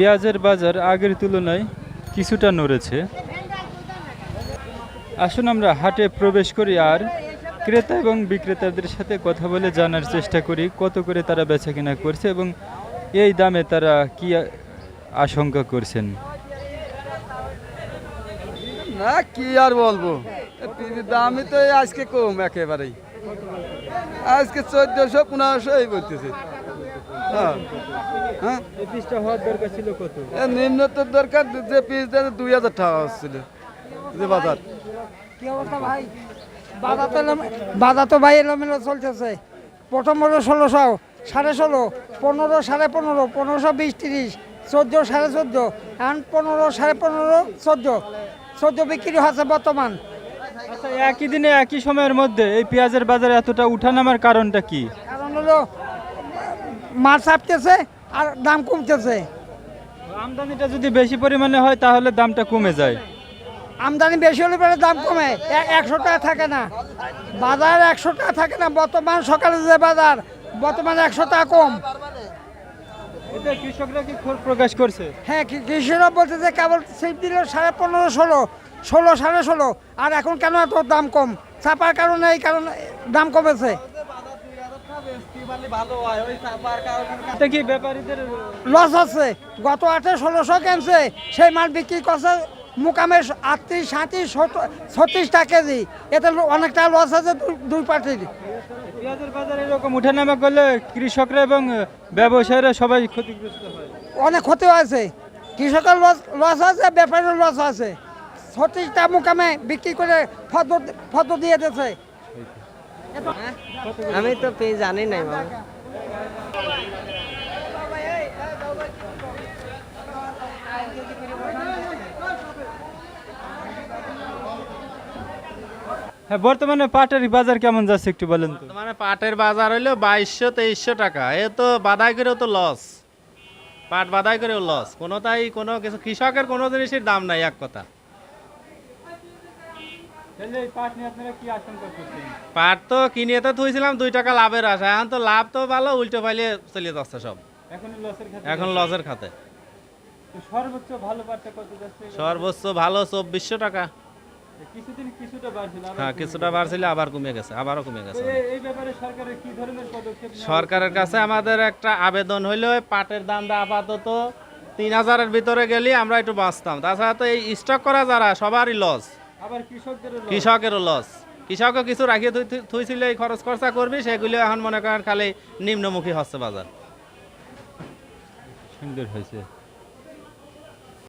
পেঁয়াজের বাজার আগের তুলনায় কিছুটা নড়েছে। আসুন আমরা হাটে প্রবেশ করি আর ক্রেতা এবং বিক্রেতাদের সাথে কথা বলে জানার চেষ্টা করি, কত করে তারা বেচা কিনা করছে এবং এই দামে তারা কি আশঙ্কা করছেন? না, কি আর বলব? দামই তো আজকে কম একেবারেই। আজকে চোদ্দশো, পনেরোশো এই বলতেছে। হ্যাঁ। হ্যাঁ? এই পিসটা হওয়ার দরকার ছিল কত? এ নিম্নতর দরকার যে পিস দেন দুই হাজার টাকা হচ্ছিল যে বাজার। কি অবস্থা ভাই? বাধা তো এলোম- বাধা তো ভাই এলোমেলো চলতেছে। প্রথম হলো ষোলোশো সাড়ে ষোলো পনেরো সাড়ে পনেরো পনেরোশো বিশ তিরিশ চোদ্দ সাড়ে চোদ্দ এখন পনেরো সাড়ে পনেরো চোদ্দ। চোদ্দ বিক্রি হচ্ছে বর্তমান। আচ্ছা একই দিনে একই সময়ের মধ্যে এই পেঁয়াজের বাজারে এতটা উঠানামার কারণটা কি? কারণ হলো মাছ চাপতেছে আর দাম কমতেছে। আমদানিটা যদি বেশি পরিমাণে হয় তাহলে দামটা কমে যায়। আমদানি বেশি হলে পরে দাম কমে। একশো টাকা থাকে না। বাজার একশো টাকা থাকে না। বর্তমান সকালে যে বাজার বর্তমান একশো টাকা কম। এটা কৃষকরা কি ক্ষোভ প্রকাশ করছে? হ্যাঁ কৃষকরা বলছে যে কেবল সিপ দিল সাড়ে পনেরো ষোলো ষোলো সাড়ে ষোলো। আর এখন কেন এত দাম কম? চাপার কারণে এই কারণে দাম কমেছে। কি ব্যাপারীদের লস হচ্ছে গত আটে ষোলোশো কেনছে সেই মাল বিক্রি করছে মুকামে আটত্রিশ সাঁত্রিশ ছত্রিশ টাকা কেজি। এতে অনেকটা লস আছে দুই- পার্টির। পেঁয়াজের বাজারে এরকম উঠানামা করলে কৃষকরা এবং ব্যবসায়ীরা সবাই ক্ষতিগ্রস্ত হয়। অনেক ক্ষতি হয়েছে। কৃষকের লস লস আছে ব্যাপারের লস আছে। ছত্রিশটা মুকামে বিক্রি করে ফটো ফটো দিয়ে দিয়েছে। আমি তো পেয়ে জানি নাই বাবা। হ্যাঁ বর্তমানে পাটের বাজার কেমন যাচ্ছে একটু বলেন তো? মানে পাটের বাজার হইল বাইশশো তেইশশো টাকা। এ তো বাদাই করেও তো লস পাট বাদাই করেও লস কোনো তাই কোনো কিছু কৃষকের কোনো জিনিসের দাম নাই এক কথা। পাট তো কিনে তো থুইছিলাম দুই টাকা লাভের আশা। এখন তো লাভ তো ভালো উল্টো পাইলে চলে যাচ্ছে সব। এখন লসের খাতে। সর্বোচ্চ ভালো পাটটা কত যাচ্ছে? সর্বোচ্চ ভালো চব্বিশশো টাকা। কিছুদিন কিছুটা বাড়ছিল হ্যাঁ কিছুটা বাড়ছিল আবার কমে গেছে আবারও কমে গেছে। এই- ব্যাপারে সরকারের কি ধরনের পদক্ষেপ সরকারের কাছে আমাদের একটা আবেদন হইল পাটের দামটা আপাতত তিন হাজারের ভিতরে গেলে আমরা একটু বাঁচতাম। তাছাড়া তো এই স্টক করা যারা সবারই লস কৃষকেরও লস কৃষকও কিছু রাখিয়ে থুই- থুই- থুইছিল এই খরচ খরচা করবি সেগুলো এখন মনে করেন খালি নিম্নমুখী হচ্ছে বাজার। সুন্দর হয়েছে।